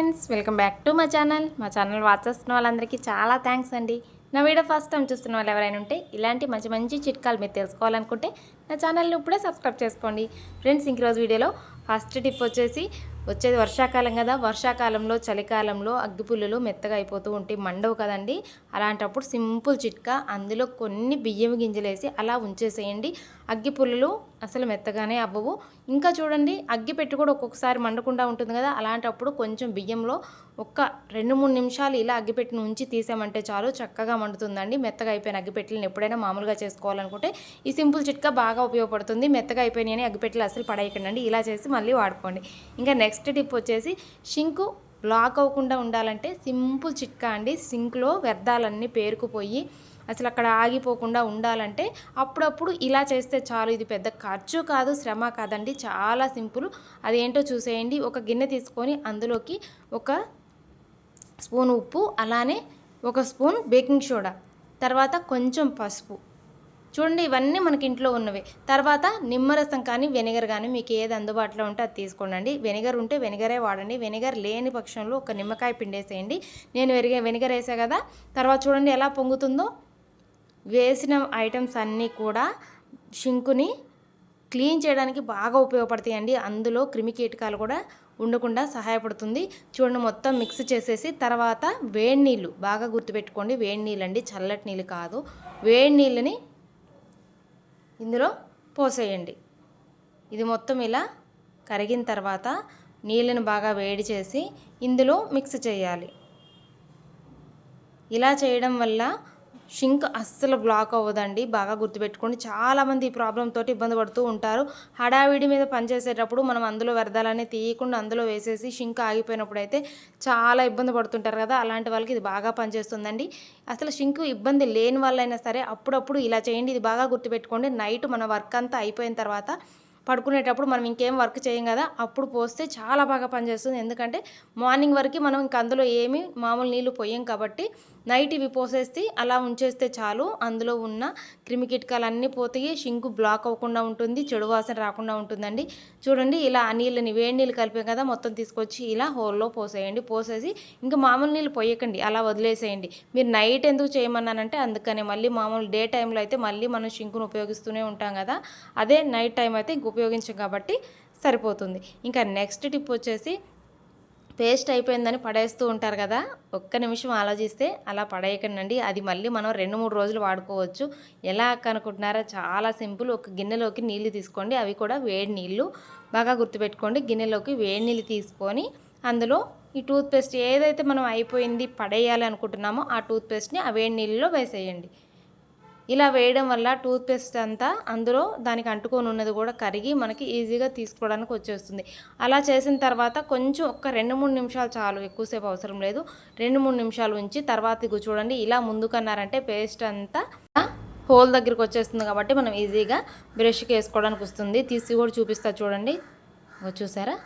Friends welcome back to మా channel. మా channel watch చేస్తున్న వాళ్ళందరికీ చాలా థ్యాంక్స్ అండి. నా వీడియో ఫస్ట్ టైం చూస్తున్న వాళ్ళు ఎవరైనా ఉంటే ఇలాంటి మంచి మంచి చిట్కాలు మీరు తెలుసుకోవాలనుకుంటే నా ఛానల్ని ఇప్పుడే సబ్స్క్రైబ్ చేసుకోండి. ఫ్రెండ్స్ ఇంకరోజు వీడియోలో ఫస్ట్ టిప్ వచ్చేసి వచ్చేది వర్షాకాలం కదా. వర్షాకాలంలో చలికాలంలో అగ్గిపుల్లలు మెత్తగా అయిపోతూ ఉంటాయి మండవు కదండి. అలాంటప్పుడు సింపుల్ చిట్కా. అందులో కొన్ని బియ్యం గింజలు వేసి అలా ఉంచేసేయండి. అగ్గి పుల్లలు అసలు మెత్తగానే అవ్వవు. ఇంకా చూడండి అగ్గి పెట్టి కూడా ఒక్కొక్కసారి మండకుండా ఉంటుంది కదా అలాంటప్పుడు కొంచెం బియ్యంలో ఒక్క రెండు మూడు నిమిషాలు ఇలా అగ్గిపెట్టిని ఉంచి తీసామంటే చాలు చక్కగా మండుతుందండి. మెత్తగా అయిపోయిన అగ్గిపెట్టెలను ఎప్పుడైనా మామూలుగా చేసుకోవాలనుకుంటే ఈ సింపుల్ చిట్కా బాగా ఉపయోగపడుతుంది. మెత్తగా అయిపోయినాయని అగ్గిపెట్టెలు అసలు పడేయకండి ఇలా చేసి మళ్ళీ వాడుకోండి. ఇంకా నెక్స్ట్ టిప్ వచ్చేసి షింకు బ్లాక్ అవ్వకుండా ఉండాలంటే సింపుల్ చిట్కా అండి. సింక్లో వ్యర్థాలన్నీ పేరుకుపోయి అసలు అక్కడ ఆగిపోకుండా ఉండాలంటే అప్పుడప్పుడు ఇలా చేస్తే చాలు ఇది పెద్ద ఖర్చు కాదు శ్రమ కాదండి. చాలా సింపుల్. అదేంటో చూసేయండి. ఒక గిన్నె తీసుకొని అందులోకి ఒక స్పూన్ ఉప్పు అలానే ఒక స్పూన్ బేకింగ్ సోడా తర్వాత కొంచెం పసుపు. చూడండి ఇవన్నీ మనకి ఇంట్లో ఉన్నవి. తర్వాత నిమ్మరసం కానీ వెనిగర్ కానీ మీకు ఏది అందుబాటులో ఉంటే అది తీసుకోండి వెనిగర్ ఉంటే వెనిగరే వాడండి. వెనిగర్ లేని పక్షంలో ఒక నిమ్మకాయ పిండేసేయండి. నేను వెరిగే వెనిగర్ వేసా కదా. తర్వాత చూడండి ఎలా పొంగుతుందో. వేసిన ఐటమ్స్ అన్నీ కూడా షింకుని క్లీన్ చేయడానికి బాగా ఉపయోగపడతాయండి. అందులో క్రిమి కీటకాలు కూడా ఉండకుండా సహాయపడుతుంది. చూడండి మొత్తం మిక్స్ చేసేసి తర్వాత వేడి నీళ్ళు బాగా గుర్తుపెట్టుకోండి. వేడి నీళ్ళు అండి చల్లటి నీళ్ళు కాదు. వేడి నీళ్ళని ఇందులో పోసేయండి. ఇది మొత్తం ఇలా కరిగిన తర్వాత నీళ్ళని బాగా వేడి చేసి ఇందులో మిక్స్ చేయాలి. ఇలా చేయడం వల్ల షింక్ అస్సలు బ్లాక్ అవ్వదండి. బాగా గుర్తుపెట్టుకోండి. చాలామంది ఈ ప్రాబ్లం తోటి ఇబ్బంది పడుతూ ఉంటారు. హడావిడి మీద పనిచేసేటప్పుడు మనం అందులో వ్యర్థాలని తీయకుండా అందులో వేసేసి షింక్ ఆగిపోయినప్పుడు అయితే చాలా ఇబ్బంది పడుతుంటారు కదా. అలాంటి వాళ్ళకి ఇది బాగా పనిచేస్తుందండి. అసలు షింక్ ఇబ్బంది లేని వాళ్ళైనా సరే అప్పుడప్పుడు ఇలా చేయండి. ఇది బాగా గుర్తుపెట్టుకోండి. నైట్ మన వర్క్ అంతా అయిపోయిన తర్వాత పడుకునేటప్పుడు మనం ఇంకేం వర్క్ చేయం కదా అప్పుడు పోస్తే చాలా బాగా పనిచేస్తుంది. ఎందుకంటే మార్నింగ్ వరకు మనం ఇంక అందులో ఏమి మామూలు నీళ్ళు పోయాం కాబట్టి నైట్ ఇవి పోసేస్తే అలా ఉంచేస్తే చాలు. అందులో ఉన్న క్రిమి కీటకాలు పోతాయి షింకు బ్లాక్ అవ్వకుండా ఉంటుంది చెడు వాసన రాకుండా ఉంటుందండి. చూడండి ఇలా ఆ నీళ్ళని వేడి నీళ్ళు కలిపాం కదా మొత్తం తీసుకొచ్చి ఇలా హోల్లో పోసేయండి. పోసేసి ఇంకా మామూలు నీళ్ళు పోయకండి అలా వదిలేసేయండి. మీరు నైట్ ఎందుకు చేయమన్నానంటే అందుకనే మళ్ళీ మామూలు డే టైంలో అయితే మళ్ళీ మనం షింకును ఉపయోగిస్తూనే ఉంటాం కదా. అదే నైట్ టైం అయితే ఉపయోగించాం కాబట్టి సరిపోతుంది. ఇంకా నెక్స్ట్ టిప్ వచ్చేసి పేస్ట్ అయిపోయిందని పడేస్తూ ఉంటారు కదా ఒక్క నిమిషం ఆలోచిస్తే అలా పడేయకండి అది మళ్ళీ మనం రెండు మూడు రోజులు వాడుకోవచ్చు. ఎలా కనుక్కుంటున్నారో చాలా సింపుల్. ఒక గిన్నెలోకి నీళ్ళు తీసుకోండి. అవి కూడా వేడి నీళ్ళు బాగా గుర్తుపెట్టుకోండి గిన్నెలోకి వేడి నీళ్ళు తీసుకొని అందులో ఈ టూత్పేస్ట్ ఏదైతే మనం అయిపోయింది పడేయాలి అనుకుంటున్నామో ఆ టూత్పేస్ట్ని ఆ వేడి నీళ్ళలో వేసేయండి. ఇలా వేయడం వల్ల టూత్పేస్ట్ అంతా అందులో దానికి అంటుకొని ఉన్నది కూడా కరిగి మనకి ఈజీగా తీసుకోవడానికి వచ్చేస్తుంది. అలా చేసిన తర్వాత కొంచెం ఒక రెండు మూడు నిమిషాలు చాలు ఎక్కువసేపు అవసరం లేదు. రెండు మూడు నిమిషాలు ఉంచి తర్వాత ఇగో చూడండి ఇలా ముందుకన్నారంటే పేస్ట్ అంతా హోల్ దగ్గరికి వచ్చేస్తుంది కాబట్టి మనం ఈజీగా బ్రష్కి వేసుకోవడానికి వస్తుంది. తీసి కూడా చూపిస్తా చూడండి. చూసారా?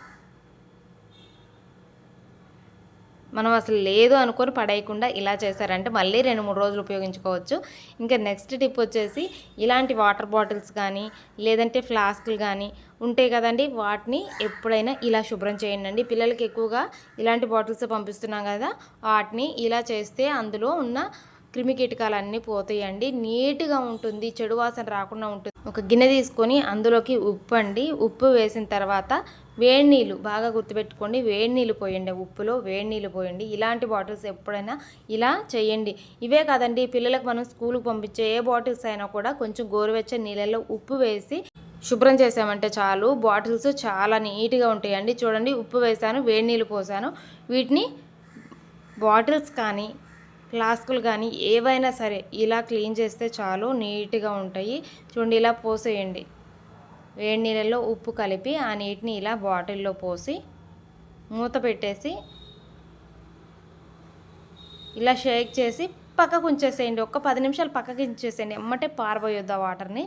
మనం అసలు లేదు అనుకొని పడేయకుండా ఇలా చేశారంటే మళ్ళీ రెండు మూడు రోజులు ఉపయోగించుకోవచ్చు. ఇంకా నెక్స్ట్ టిప్ వచ్చేసి ఇలాంటి వాటర్ బాటిల్స్ కానీ లేదంటే ఫ్లాస్క్లు కానీ ఉంటాయి కదండి వాటిని ఎప్పుడైనా ఇలా శుభ్రం చేయండి పిల్లలకి ఎక్కువగా ఇలాంటి బాటిల్స్ పంపిస్తున్నాం కదా వాటిని ఇలా చేస్తే అందులో ఉన్న క్రిమి కీటకాలన్నీ పోతాయండి. నీట్గా ఉంటుంది చెడు వాసన రాకుండా ఉంటుంది. ఒక గిన్నె తీసుకొని అందులోకి ఉప్పు అండి ఉప్పు వేసిన తర్వాత వేడి నీళ్ళు బాగా గుర్తుపెట్టుకోండి. వేడి నీళ్ళు పోయండి ఉప్పులో వేడి నీళ్ళు పోయండి. ఇలాంటి బాటిల్స్ ఎప్పుడైనా ఇలా చేయండి. ఇవే కాదండి పిల్లలకు మనం స్కూల్కి పంపించే ఏ బాటిల్స్ అయినా కూడా కొంచెం గోరువెచ్చని నీళ్ళల్లో ఉప్పు వేసి శుభ్రం చేసామంటే చాలు. బాటిల్స్ చాలా నీట్గా ఉంటాయండి. చూడండి ఉప్పు వేసాను వేడి నీళ్ళు పోసాను. వీటిని బాటిల్స్ కానీ ఫ్లాస్కులు కానీ ఏవైనా సరే ఇలా క్లీన్ చేస్తే చాలు నీట్గా ఉంటాయి. చూడండి ఇలా పోసేయండి. వేడి నీళ్ళలో ఉప్పు కలిపి ఆ నీటిని ఇలా బాటిల్లో పోసి మూత పెట్టేసి ఇలా షేక్ చేసి పక్కకు ఉంచేసేయండి. ఒక పది నిమిషాలు పక్కకి ఉంచేసేయండి. ఎమ్మటే పారబోయొద్దు ఆ వాటర్ని.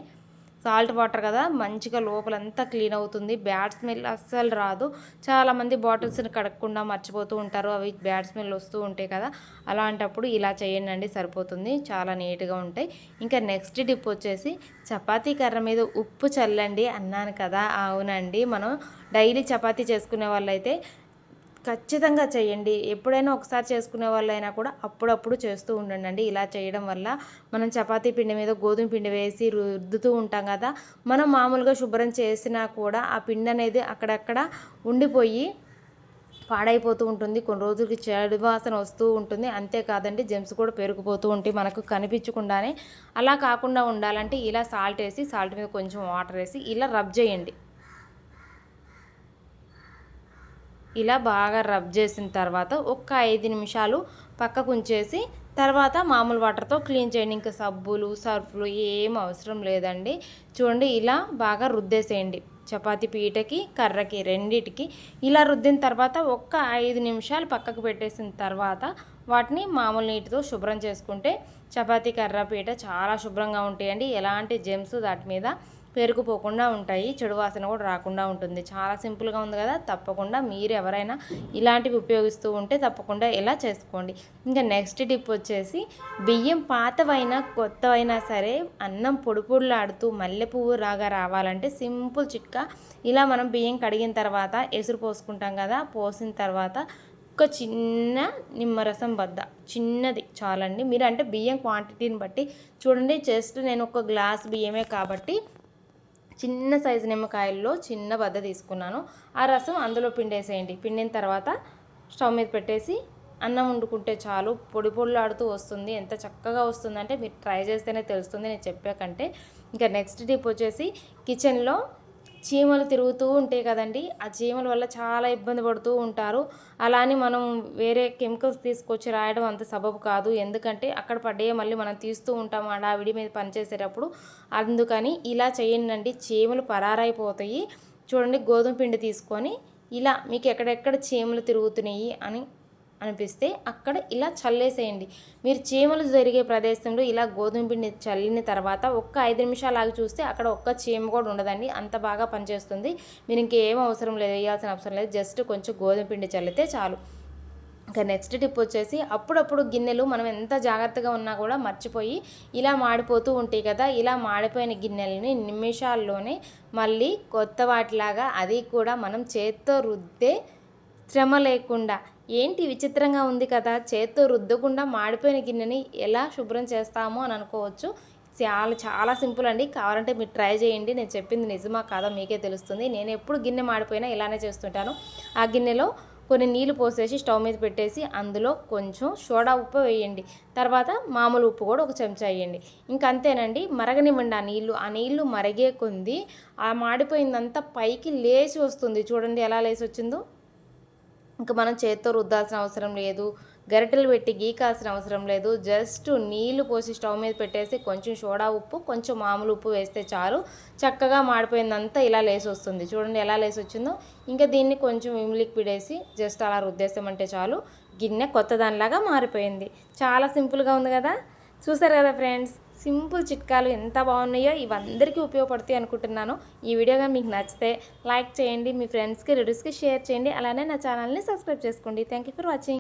సాల్ట్ వాటర్ కదా మంచిగా లోపలంతా క్లీన్ అవుతుంది. బ్యాడ్ స్మెల్ అస్సలు రాదు. చాలామంది బాటిల్స్ని కడగకుండా మర్చిపోతూ ఉంటారు. అవి బ్యాడ్ స్మెల్ వస్తూ ఉంటాయి కదా అలాంటప్పుడు ఇలా చేయండి సరిపోతుంది. చాలా నీట్గా ఉంటాయి. ఇంకా నెక్స్ట్ డిప్ వచ్చేసి చపాతీ కర్ర మీద ఉప్పు చల్లండి అన్నాను కదా. అవునండి మనం డైలీ చపాతీ చేసుకునే వాళ్ళైతే ఖచ్చితంగా చేయండి. ఎప్పుడైనా ఒకసారి చేసుకునే వాళ్ళైనా కూడా అప్పుడప్పుడు చేస్తూ ఉండండి ఇలా చేయడం వల్ల మనం చపాతీ పిండి మీద గోధుమ పిండి వేసి రుద్దుతూ ఉంటాం కదా మనం మామూలుగా శుభ్రం చేసినా కూడా ఆ పిండి అనేది అక్కడక్కడ ఉండిపోయి పాడైపోతూ ఉంటుంది. కొన్ని రోజులకి చెడు వాసన వస్తూ ఉంటుంది. అంతేకాదండి జెమ్స్ కూడా పెరిగిపోతూ ఉంటాయి మనకు కనిపించకుండానే. అలా కాకుండా ఉండాలంటే ఇలా సాల్ట్ వేసి సాల్ట్ మీద కొంచెం వాటర్ వేసి ఇలా రబ్ చేయండి. ఇలా బాగా రబ్ చేసిన తర్వాత ఒక్క ఐదు నిమిషాలు పక్కకు ఉంచేసి తర్వాత మామూలు వాటర్తో క్లీన్ చేయండి. ఇంకా సబ్బులు సర్ఫ్లు ఏం అవసరం లేదండి. చూడండి ఇలా బాగా రుద్దేసేయండి. చపాతి పీటకి కర్రకి రెండిటికి ఇలా రుద్దిన తర్వాత ఒక్క ఐదు నిమిషాలు పక్కకు పెట్టేసిన తర్వాత వాటిని మామూలు నీటితో శుభ్రం చేసుకుంటే చపాతీ కర్ర పీట చాలా శుభ్రంగా ఉంటాయండి. ఎలాంటి జెమ్స్ దాటి మీద పేరుకుపోకుండా ఉంటాయి. చెడు వాసన కూడా రాకుండా ఉంటుంది. చాలా సింపుల్గా ఉంది కదా? తప్పకుండా మీరు ఎవరైనా ఇలాంటివి ఉపయోగిస్తూ ఉంటే తప్పకుండా ఇలా చేసుకోండి. ఇంకా నెక్స్ట్ టిప్ వచ్చేసి బియ్యం పాతవైనా కొత్తవైనా సరే అన్నం పొడి పొడిలాడుతూ మల్లె పువ్వు రాగా రావాలంటే సింపుల్ చిట్కా. ఇలా మనం బియ్యం కడిగిన తర్వాత ఎసురు పోసుకుంటాం కదా? పోసిన తర్వాత ఒక చిన్న నిమ్మరసం బద్ద చిన్నది చాలండి. మీరు అంటే బియ్యం క్వాంటిటీని బట్టి చూడండి. జస్ట్ నేను ఒక గ్లాస్ బియ్యమే కాబట్టి చిన్న సైజు నిమ్మకాయల్లో చిన్న బద్ద తీసుకున్నాను. ఆ రసం అందులో పిండేసేయండి. పిండిన తర్వాత స్టవ్ మీద పెట్టేసి అన్నం వండుకుంటే చాలు. పొడి పొడిలాడుతూ వస్తుంది. ఎంత చక్కగా వస్తుందంటే మీరు ట్రై చేస్తేనే తెలుస్తుంది. నేను చెప్పాకంటే ఇంకా నెక్స్ట్ టిప్ వచ్చేసి కిచెన్లో చీమలు తిరుగుతూ ఉంటాయి కదండి. ఆ చీమల వల్ల చాలా ఇబ్బంది పడుతూ ఉంటారు. అలా అని మనం వేరే కెమికల్స్ తీసుకొచ్చి రాయడం అంత సబబు కాదు. ఎందుకంటే అక్కడ పడ్డే మళ్ళీ మనం తీస్తూ ఉంటాం ఆ విడి మీద పనిచేసేటప్పుడు. అందుకని ఇలా చేయండి చీమలు పరారైపోతాయి. చూడండి గోధుమ పిండి తీసుకొని ఇలా మీకు ఎక్కడెక్కడ చీమలు తిరుగుతున్నాయి అని అనిపిస్తే అక్కడ ఇలా చల్లేసేయండి. మీరు చీమలు జరిగే ప్రదేశంలో ఇలా గోధుమ పిండి చల్లిన తర్వాత ఒక్క ఐదు నిమిషాలు ఆగి చూస్తే అక్కడ ఒక్క చీమ కూడా ఉండదండి. అంత బాగా పనిచేస్తుంది. మీరు ఇంకేం అవసరం లేదు వేయాల్సిన అవసరం లేదు. జస్ట్ కొంచెం గోధుమ పిండి చల్లితే చాలు. ఇంకా నెక్స్ట్ టిప్ వచ్చేసి అప్పుడప్పుడు గిన్నెలు మనం ఎంత జాగ్రత్తగా ఉన్నా కూడా మర్చిపోయి ఇలా మాడిపోతూ ఉంటాయి కదా ఇలా మాడిపోయిన గిన్నెలని నిమిషాల్లోనే మళ్ళీ కొత్త వాటిలాగా అది కూడా మనం చేత్తో రుద్దే శ్రమ లేకుండా. ఏంటి విచిత్రంగా ఉంది కదా? చేత్తో రుద్దకుండా మాడిపోయిన గిన్నెని ఎలా శుభ్రం చేస్తామో అని అనుకోవచ్చు. చాలా చాలా సింపుల్ అండి. కావాలంటే మీరు ట్రై చేయండి. నేను చెప్పింది నిజమా కాదా మీకే తెలుస్తుంది. నేను ఎప్పుడు గిన్నె మాడిపోయినా ఇలానే చేస్తుంటాను. ఆ గిన్నెలో కొన్ని నీళ్ళు పోసేసి స్టవ్ మీద పెట్టేసి అందులో కొంచెం సోడా ఉప్పు వేయండి. తర్వాత మామూలు ఉప్పు కూడా ఒక చెంచా వేయండి. ఇంకంతేనండి మరగనివ్వండి ఆ నీళ్ళు ఆ నీళ్ళు మరిగే కొంది ఆ మాడిపోయిందంతా పైకి లేచి వస్తుంది. చూడండి ఎలా లేచి వచ్చిందో. ఇంకా మనం చేత్తో రుద్దాల్సిన అవసరం లేదు. గరిటెలు పెట్టి గీకాల్సిన అవసరం లేదు. జస్ట్ నీళ్ళు పోసి స్టవ్ మీద పెట్టేసి కొంచెం సోడా ఉప్పు కొంచెం మామూలు ఉప్పు వేస్తే చాలు. చక్కగా మాడిపోయిందంతా ఇలా లేసి వస్తుంది. చూడండి ఎలా లేసి వచ్చిందో. ఇంకా దీన్ని కొంచెం విమ్ పిడేసి వేసి జస్ట్ అలా రుద్దేసామంటే చాలు. గిన్నె కొత్త దానిలాగా మారిపోయింది. చాలా సింపుల్గా ఉంది కదా. చూసారు కదా ఫ్రెండ్స్? సింపుల్ చిట్కాలు ఎంత బాగున్నాయో ఇవందరికీ ఉపయోగపడతాయి అనుకుంటున్నాను. ఈ వీడియోగా మీకు నచ్చితే లైక్ చేయండి మీ ఫ్రెండ్స్కి రిడ్యూస్కి షేర్ చేయండి. అలానే నా ఛానల్ని సబ్స్క్రైబ్ చేసుకోండి. Thank you for watching.